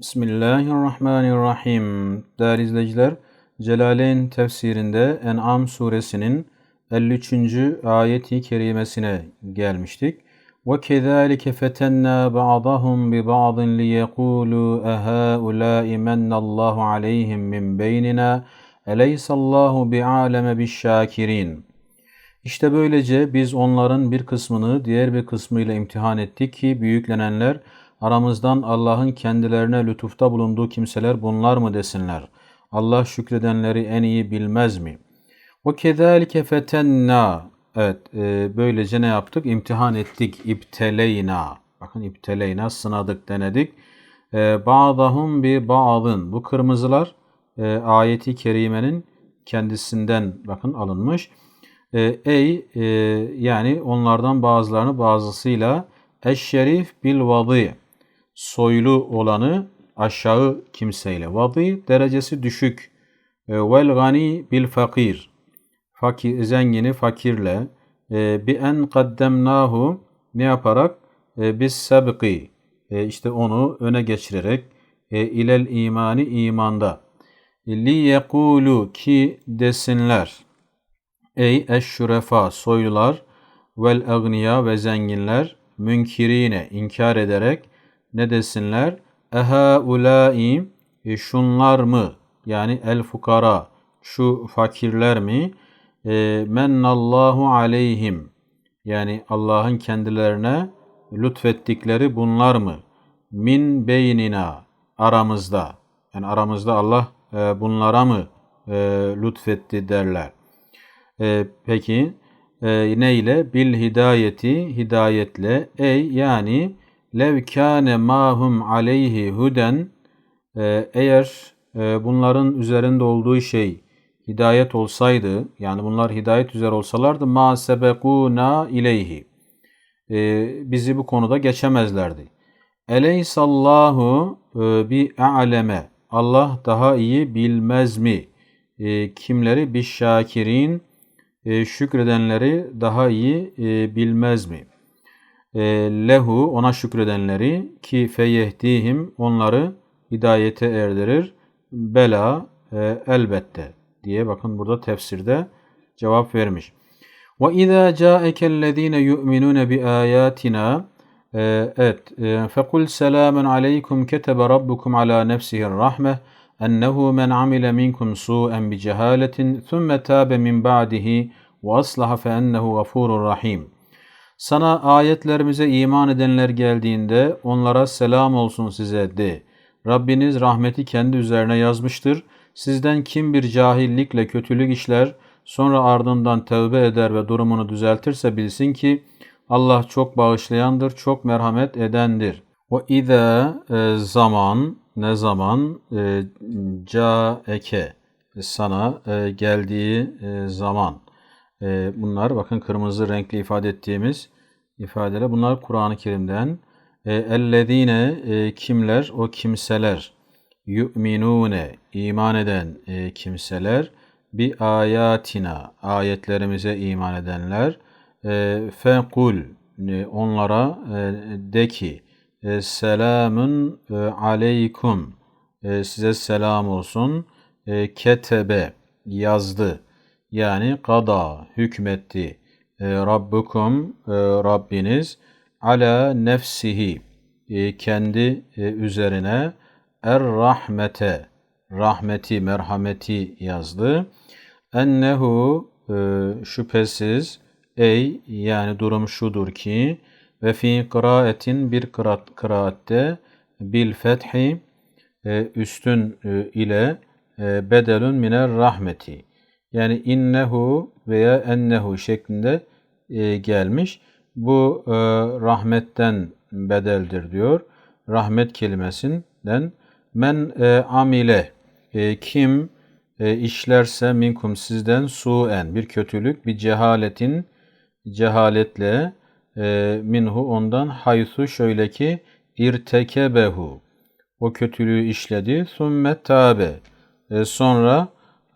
Bismillahirrahmanirrahim. Değerli izleyiciler, Celaleyn tefsirinde En'am suresinin 53. ayeti kerimesine gelmiştik. وَكَذَٰلِكَ فَتَنَّا بَعْضَهُمْ بِبَعْضٍ لِيَقُولُوا أَهَٰؤُلَاءِ مَنَّ اللّٰهُ عَلَيْهِمْ مِنْ بَيْنِنَا أَلَيْسَ اللّٰهُ بِعَالَمَ بِالشَّاكِرِينَ İşte böylece biz onların bir kısmını diğer bir kısmıyla imtihan ettik ki büyüklenenler aramızdan Allah'ın kendilerine lütufta bulunduğu kimseler bunlar mı desinler. Allah şükredenleri en iyi bilmez mi? Kezalike fetenna. Evet, e, böylece ne yaptık? İmtihan ettik. İbteleyna. Bakın ibteleyna sınadık, denedik. E, ba'dahum bi ba'dın. Bu kırmızılar e, ayeti kerimenin kendisinden bakın alınmış. E, ey e, yani onlardan bazılarını bazısıyla eşşerif bil vadı soylu olanı aşağı kimseyle. Vadı derecesi düşük. E, vel gani bil fakir. Fakir, zengini fakirle. E, bi en kaddemnahu ne yaparak? E, biz sebki. işte onu öne geçirerek ilel imani imanda. Li yekulu ki desinler. Ey eşşürefa soylular vel agniya ve zenginler münkirine inkar ederek ne desinler? Eha ulai e, şunlar mı? Yani el fukara şu fakirler mi? E, mennallahu aleyhim yani Allah'ın kendilerine lütfettikleri bunlar mı? Min beynina aramızda yani aramızda Allah e, bunlara mı e, lütfetti derler. E, peki e, ne ile? Bil hidayeti hidayetle ey yani lev kâne mahum aleyhi huden e, eğer e, bunların üzerinde olduğu şey hidayet olsaydı yani bunlar hidayet üzere olsalardı ma sebekuna ileyhi e, bizi bu konuda geçemezlerdi. Eleysallahu bi a'leme Allah daha iyi bilmez mi? Kimleri bir şakirin şükredenleri daha iyi bilmez mi? E, lehu ona şükredenleri ki feyehdihim onları hidayete erdirir. Bela e, elbette diye bakın burada tefsirde cevap vermiş. Ve izâ câekellezîne yu'minûne bi âyâtina Evet. Fekul selamun aleykum ketebe rabbukum ala nefsihi rahme ennehu men amile minkum su'en bi cehaletin thumme tabe min ba'dihi ve aslaha fe ennehu gafurur rahim. Sana ayetlerimize iman edenler geldiğinde onlara selam olsun size de. Rabbiniz rahmeti kendi üzerine yazmıştır. Sizden kim bir cahillikle kötülük işler, sonra ardından tevbe eder ve durumunu düzeltirse bilsin ki Allah çok bağışlayandır, çok merhamet edendir. O ide zaman ne zaman e, caeke sana e, geldiği e, zaman e, bunlar bakın kırmızı renkli ifade ettiğimiz ifadeler. Bunlar Kur'an-ı Kerim'den. E, ellezine kimler? O kimseler. Yu'minune iman eden e, kimseler. Bi ayatina ayetlerimize iman edenler. E, fekul onlara e, de ki e, selamun e, aleykum size selam olsun. E, ketebe yazdı. Yani kada hükmetti. E, Rabbukum e, Rabbiniz ala nefsihi e, kendi üzerine er rahmete rahmeti merhameti yazdı. Ennehu şüphesiz ey yani durum şudur ki ve fi kıraatin bir kıraat, kıraatte bil fethi üstün ile bedelun miner rahmeti yani innehu veya ennehu şeklinde e, gelmiş. Bu e, rahmetten bedeldir diyor. Rahmet kelimesinden men e, amile e, kim e, işlerse minkum sizden suen bir kötülük bir cehaletin cehaletle e, minhu ondan haythu şöyle ki irtekebehu o kötülüğü işledi sümme tabe e, sonra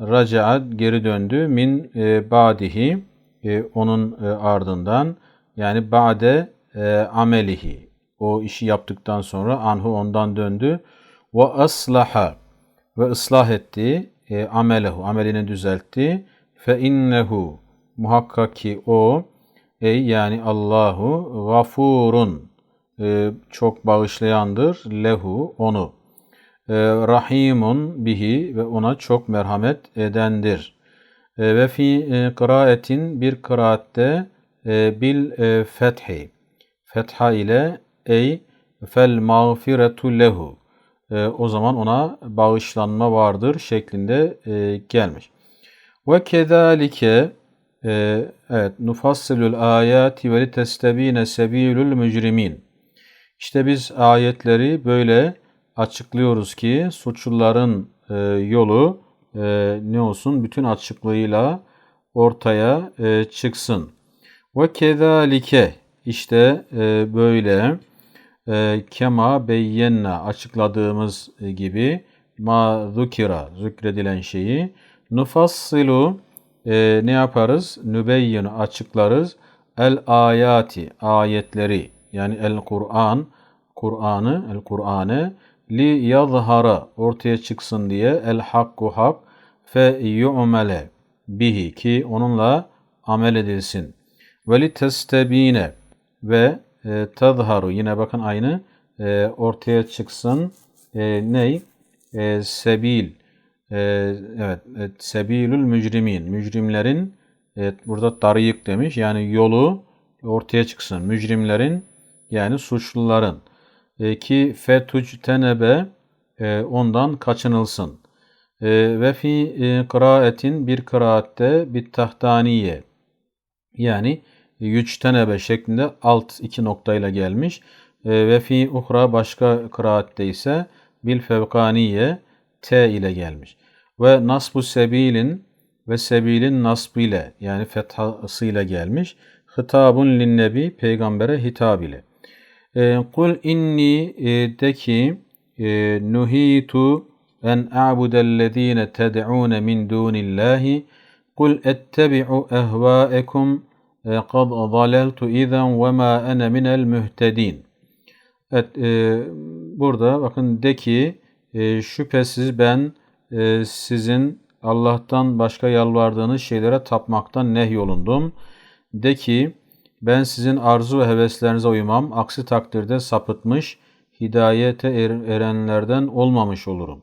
racaat geri döndü. Min e, badihi e, onun e, ardından. Yani ba'de e, amelihi. O işi yaptıktan sonra anhu ondan döndü. ve aslaha ve ıslah etti e, amelehu amelini düzeltti. Fe innehu muhakkak ki o ey yani Allahu gafurun e, çok bağışlayandır lehu onu rahimun bihi ve ona çok merhamet edendir e, ve fi e, kıraatin bir kıraatte e, bil e, fethi fetha ile ey fel mağfiretu lehu e, o zaman ona bağışlanma vardır şeklinde gelmiş. Ve kezalike evet nufassilul ayati ve litestebine sebilul mücrimin. İşte biz ayetleri böyle açıklıyoruz ki suçluların e, yolu e, ne olsun bütün açıklığıyla ortaya e, çıksın. Ve kezalike işte e, böyle e, kema beyyenna açıkladığımız gibi ma zukira zikredilen şeyi nufassilu e, ne yaparız? Nübeyyinu açıklarız. El ayati ayetleri yani el Kur'an Kur'an'ı el Kur'an'ı li yazhara ortaya çıksın diye el hakku hak fe yu'mele bihi ki onunla amel edilsin. Ve li testebine ve e, tazharu yine bakın aynı e, ortaya çıksın e, ney? E, sebil e, evet, evet sebilül mücrimin mücrimlerin evet, burada tarıyık demiş yani yolu ortaya çıksın mücrimlerin yani suçluların e, ki fetuc tenebe e, ondan kaçınılsın. E, ve fi e, kıraatin bir kıraatte bir tahtaniye yani yüçtenebe şeklinde alt iki noktayla gelmiş. E, ve fi uhra başka kıraatte ise bil fevkaniye t ile gelmiş. Ve nasbu sebilin ve sebilin nasb ile yani fethasıyla gelmiş. Hitabun linnebi peygambere hitab ile. Ee, kul inni e, de ki e, nuhitu en a'budellezine ted'ûne min dûnillâhi kul ettebi'u ehvâekum e, kad zaleltu izen ve ma ene minel mühtedin. Evet, burada bakın de ki şüphesiz ben sizin Allah'tan başka yalvardığınız şeylere tapmaktan nehyolundum. De ki ben sizin arzu ve heveslerinize uymam. Aksi takdirde sapıtmış, hidayete er, erenlerden olmamış olurum.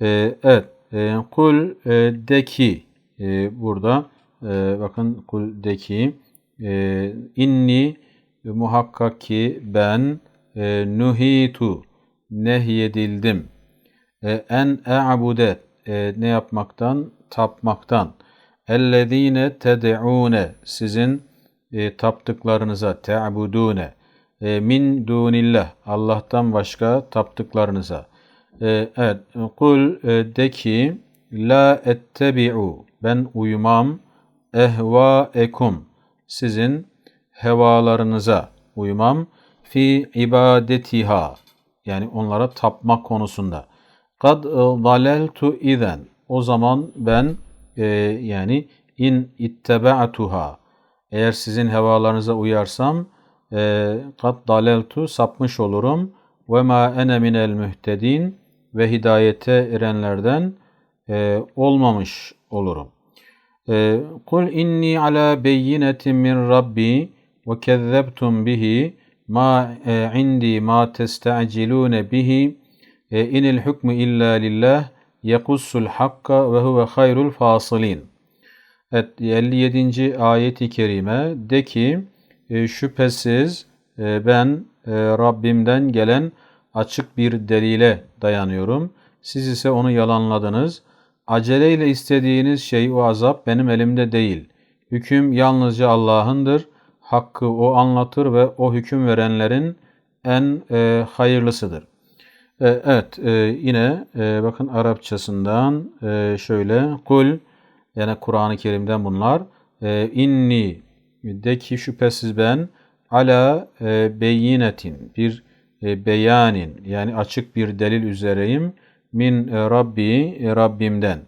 E, evet, e, kul e, de ki e, burada e, bakın kul de ki e, inni muhakkak ki ben e, nuhitu nehyedildim. E, en e'bude e, ne yapmaktan? Tapmaktan. Ellezine ted'une sizin e, taptıklarınıza te'budune e, min dunillah Allah'tan başka taptıklarınıza. E, evet. Kul e, de ki la ettebi'u. Ben uymam ehvaekum sizin hevalarınıza uymam fi ibadetiha yani onlara tapmak konusunda. Kad daleltu izen. O zaman ben e, yani in ittebe'tuha eğer sizin hevalarınıza uyarsam e, kad daleltu sapmış olurum ve ma ene minel mühtedin ve hidayete erenlerden e, olmamış olurum. Kul inni ala beyinetin min rabbi ve kezzebtum bihi ma indi ma testa'cilune bihi inil hukmu illa lillah yekussul hakka ve huve hayrul fasilin. Evet 57. ayeti kerime de ki e, şüphesiz e, ben e, Rabbimden gelen açık bir delile dayanıyorum. Siz ise onu yalanladınız. Aceleyle istediğiniz şey o azap benim elimde değil. Hüküm yalnızca Allah'ındır. Hakkı o anlatır ve o hüküm verenlerin en e, hayırlısıdır. E, evet e, yine e, bakın Arapçasından e, şöyle kul yani Kur'an-ı Kerim'den bunlar. E, inni de ki şüphesiz ben ala e, beyinetin bir e, beyanin yani açık bir delil üzereyim min e, Rabbi e, Rabbimden.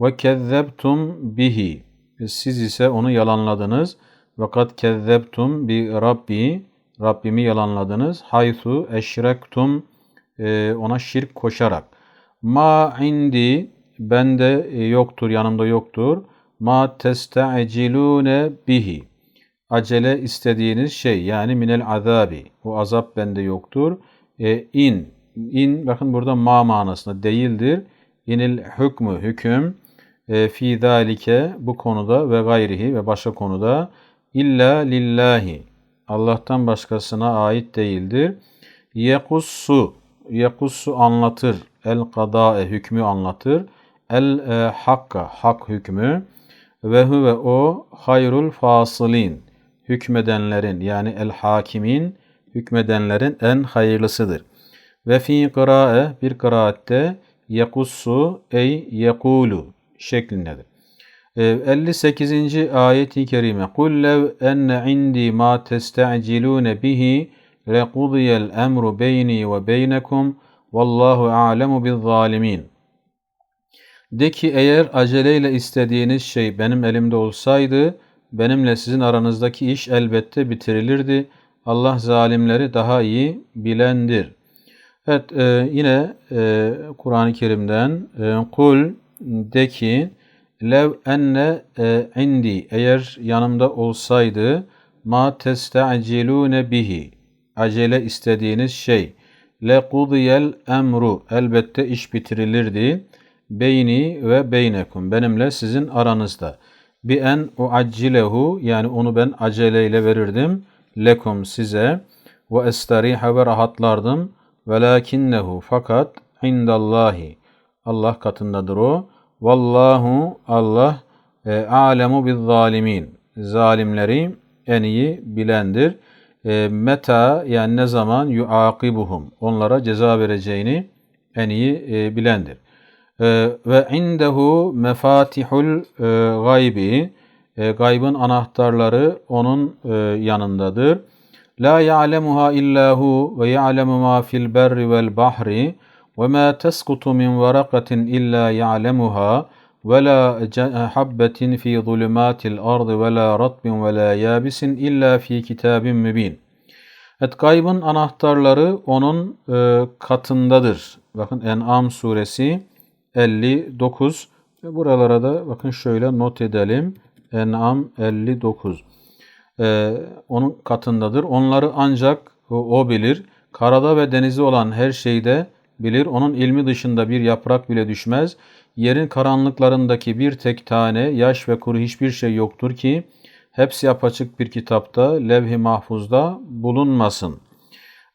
Ve kezzebtum bihi siz ise onu yalanladınız. Ve kad kezzebtum bi Rabbi Rabbimi yalanladınız. Haythu eşrektum e, ona şirk koşarak. Ma indi bende e, yoktur, yanımda yoktur. Ma testa'cilune bihi. Acele istediğiniz şey yani minel azabi. O azap bende yoktur. E, in. In bakın burada ma manasında değildir. İnil hükmü hüküm e, fi zalike bu konuda ve gayrihi ve başka konuda illa lillahi Allah'tan başkasına ait değildir. Yekussu yekussu anlatır. El kadae hükmü anlatır. El e, hakka hak hükmü ve huve o hayrul fasilin hükmedenlerin yani el hakimin hükmedenlerin en hayırlısıdır. Ve fi kırae bir kıraatte yekussu ey yekulu şeklindedir. 58. Ee, ayeti kerime Kul lev enne indi ma testa'cilune bihi lekudiyel emru beyni ve beynekum vallahu a'lemu bil zalimin. De ki eğer aceleyle istediğiniz şey benim elimde olsaydı benimle sizin aranızdaki iş elbette bitirilirdi. Allah zalimleri daha iyi bilendir. Evet e, yine e, Kur'an-ı Kerim'den e, kul de ki lev enne e, indi eğer yanımda olsaydı ma testa'cilune bihi acele istediğiniz şey le kudiyel emru elbette iş bitirilirdi beyni ve beynekum benimle sizin aranızda bi en uaccilehu yani onu ben aceleyle verirdim lekum size ve estariha ve rahatlardım velakinnehu fakat indallahi Allah katındadır o Vallahu Allah e, alemu biz zalimin. Zalimleri en iyi bilendir. E, meta yani ne zaman yuakibuhum. Onlara ceza vereceğini en iyi e, bilendir. Ee, ve indehu mefatihul e, gaybi e, gaybın anahtarları onun e, yanındadır. La ya'lemuha illahu ve ya'lemu ma fil berri vel bahri ve ma teskutu min varakatin illa ya'lemuha ve la habbetin fi zulumatil ardı ve la ratbin ve la yabisin illa fi kitabin mübin. Evet gaybın anahtarları onun katındadır. Bakın En'am suresi 59. Ve buralara da bakın şöyle not edelim. En'am 59. E, onun katındadır. Onları ancak o, bilir. Karada ve denizde olan her şeyde bilir. Onun ilmi dışında bir yaprak bile düşmez. Yerin karanlıklarındaki bir tek tane yaş ve kuru hiçbir şey yoktur ki hepsi apaçık bir kitapta levh-i mahfuzda bulunmasın.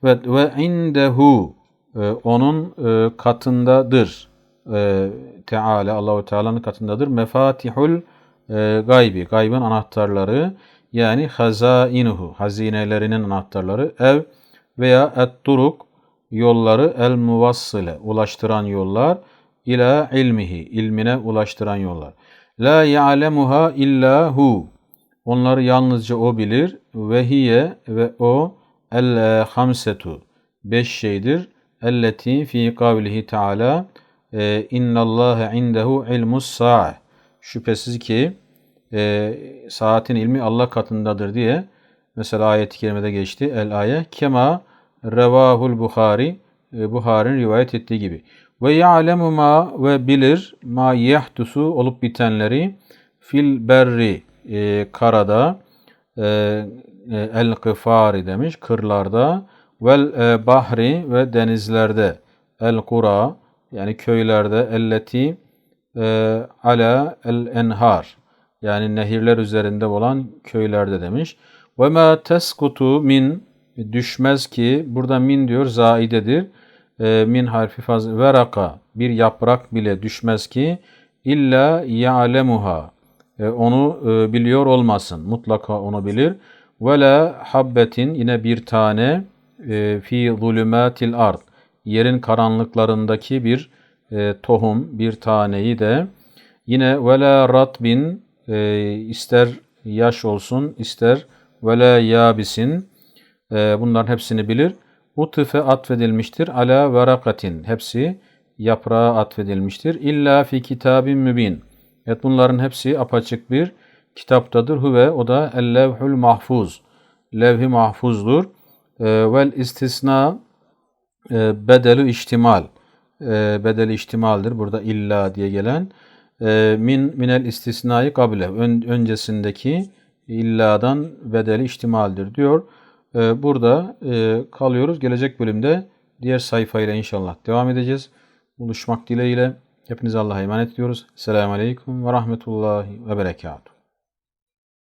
Ve, ve indehu e, onun e, katındadır. E, Teala Allahu Teala'nın katındadır. Mefatihul e, gaybi, gaybın anahtarları yani hazainuhu, hazinelerinin anahtarları ev veya et-turuk yolları el muvassile ulaştıran yollar ila ilmihi ilmine ulaştıran yollar. La ya'lemuha illa hu. Onları yalnızca o bilir. Ve hiye ve o el hamsetu. Beş şeydir. Elleti fi kavlihi taala e, innallâhe indehu ilmus sa'a. Şüphesiz ki e, saatin ilmi Allah katındadır diye mesela ayet-i kerimede geçti. El aye kema Revahul Bukhari, e, Buhari'nin rivayet ettiği gibi. Ve ya'lemu ma ve bilir ma yahdusu olup bitenleri fil berri e, karada e, e, el kıfari demiş kırlarda vel e, bahri ve denizlerde el kura yani köylerde elleti e, ala el enhar yani nehirler üzerinde olan köylerde demiş. Ve ma teskutu min düşmez ki burada min diyor zaidedir. E, min harfi faz veraka bir yaprak bile düşmez ki illa ya'lemuha e, onu e, biliyor olmasın. Mutlaka onu bilir. Ve la habbetin yine bir tane e, fi zulümatil ard yerin karanlıklarındaki bir e, tohum bir taneyi de yine ve la ratbin e, ister yaş olsun ister ve la yabisin e, bunların hepsini bilir. Utife atfedilmiştir. Ala verakatin. Hepsi yaprağa atfedilmiştir. İlla fi kitabin mübin. Evet bunların hepsi apaçık bir kitaptadır. Huve o da el-levhul mahfuz. Levh-i mahfuzdur. E, vel istisna e, bedelü ihtimal. E, bedeli ihtimaldir. Burada illa diye gelen. E, min minel istisnai kable. Ön, öncesindeki illadan bedeli ihtimaldir diyor. Burada e, kalıyoruz. Gelecek bölümde diğer sayfayla inşallah devam edeceğiz. Buluşmak dileğiyle. Hepinize Allah'a emanet ediyoruz. Selamun Aleyküm ve Rahmetullahi ve Berekatuhu.